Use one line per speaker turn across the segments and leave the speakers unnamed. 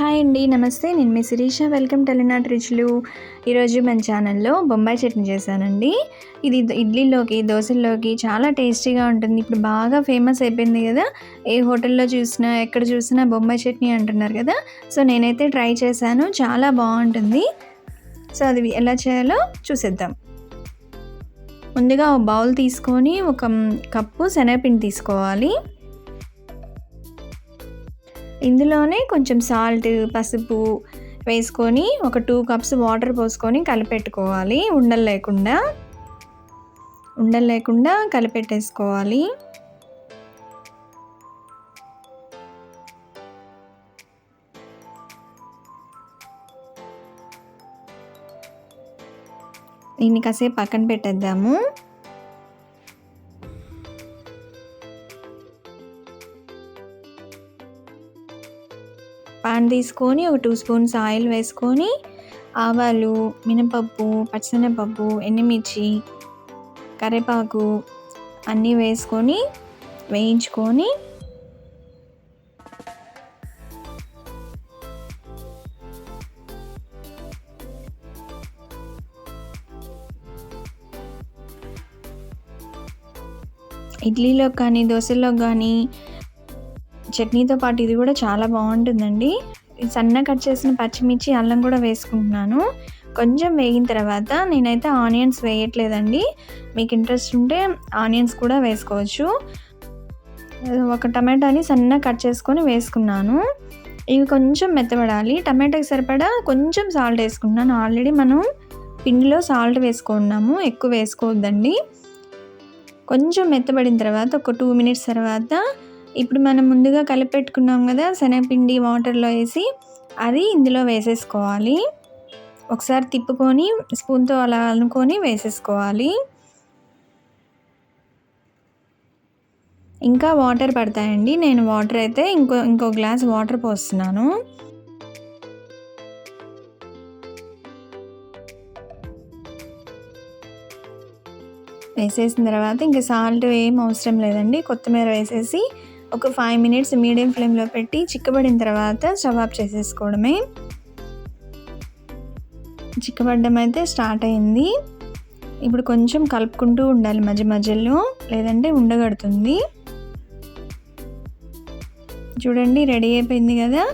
Hi అండి నమస్తే. నేను మీ శిరీష. వెల్కమ్ టెలినాట్ రుచులు ఈరోజు మన ఛానల్లో బొంబాయి చట్నీ చేశానండి. ఇది ఇడ్లీలోకి దోశల్లోకి చాలా టేస్టీగా ఉంటుంది. ఇప్పుడు బాగా ఫేమస్ అయిపోయింది కదా. ఏ హోటల్లో చూసినా ఎక్కడ చూసినా బొంబాయి చట్నీ అంటున్నారు కదా. సో నేనైతే ట్రై చేశాను. చాలా బాగుంటుంది. సో అది ఎలా చేయాలో చూసేద్దాం. ముందుగా ఒక బౌల్ తీసుకొని ఒక కప్పు శనగపిండి తీసుకోవాలి. ఇందులోనే కొంచెం సాల్ట్ పసుపు వేసుకొని ఒక టూ కప్స్ వాటర్ పోసుకొని కలిపెట్టుకోవాలి. ఉండలు లేకుండా. ఉండలు లేకుండా కలిపెట్టేసుకోవాలి. దీన్ని కాసేపు పక్కన పెట్టేద్దాము. పాన్ తీసుకొని ఒక టూ స్పూన్స్ ఆయిల్ వేసుకొని ఆవాలు మినపప్పు పచ్చనపప్పు ఎండుమిర్చి కరివేపాకు అన్నీ వేసుకొని వేయించుకొని ఇడ్లీలో కానీ దోశలో కానీ చట్నీతో పాటు ఇది కూడా చాలా బాగుంటుందండి. సన్న కట్ చేసిన పచ్చిమిర్చి అల్లం కూడా వేసుకుంటున్నాను. కొంచెం వేగిన తర్వాత నేనైతే ఆనియన్స్ వేయట్లేదండి. మీకు ఇంట్రెస్ట్ ఉంటే ఆనియన్స్ కూడా వేసుకోవచ్చు. ఒక టమాటాని సన్న కట్ చేసుకొని వేసుకున్నాను. ఇవి కొంచెం మెత్తబడాలి. టమాటాకి సరిపడా కొంచెం సాల్ట్ వేసుకున్నాను ఆల్రెడీ మనం పిండిలో సాల్ట్ వేసుకున్నాము. ఎక్కువ వేసుకోవద్దండి. కొంచెం మెత్తబడిన తర్వాత ఒక టూ మినిట్స్ తర్వాత ఇప్పుడు మనం ముందుగా కలిపెట్టుకున్నాం కదా శనగపిండి వాటర్లో వేసి అది ఇందులో వేసేసుకోవాలి. ఒకసారి తిప్పుకొని స్పూన్తో అలా అనుకొని వేసేసుకోవాలి. ఇంకా వాటర్ పడతాయండి. నేను వాటర్ అయితే ఇంకో ఇంకో గ్లాస్ వాటర్ పోస్తున్నాను. వేసేసిన తర్వాత ఇంకా సాల్ట్ ఏం అవసరం లేదండి. కొత్తిమీర వేసేసి ఒక ఫైవ్ మినిట్స్ మీడియం ఫ్లేమ్లో పెట్టి చిక్కబడిన తర్వాత స్టవ్ చేసేసుకోవడమే. చిక్కబడ్డం అయితే స్టార్ట్ అయింది. ఇప్పుడు కొంచెం కలుపుకుంటూ ఉండాలి మధ్య మధ్యలో లేదంటే ఉండగడుతుంది. చూడండి రెడీ అయిపోయింది కదా?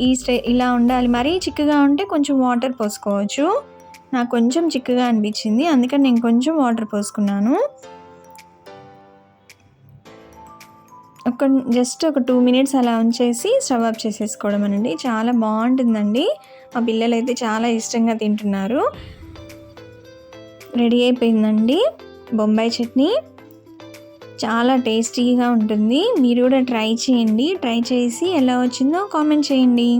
ఈ స్టే ఇలా ఉండాలి. మరీ చిక్కగా ఉంటే కొంచెం వాటర్ పోసుకోవచ్చు. నాకు కొంచెం చిక్కగా అనిపించింది. అందుకని నేను కొంచెం వాటర్ పోసుకున్నాను. ఒక జస్ట్ ఒక టూ మినిట్స్ అలా ఉంచేసి స్టవ్ ఆఫ్ చేసేసుకోవడం అనండి. చాలా బాగుంటుందండి. మా పిల్లలు అయితే చాలా ఇష్టంగా తింటున్నారు. రెడీ అయిపోయిందండి. బొంబాయి చట్నీ. చాలా టేస్టీగా ఉంటుంది. మీరు కూడా ట్రై చేయండి. ట్రై చేసి ఎలా వచ్చిందో కామెంట్ చేయండి.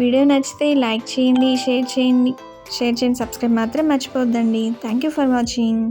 వీడియో నచ్చితే లైక్ చేయండి షేర్ చేయండి. షేర్ చేయండి సబ్స్క్రైబ్ మాత్రం మర్చిపోద్దండి థ్యాంక్ యూ ఫర్ వాచింగ్.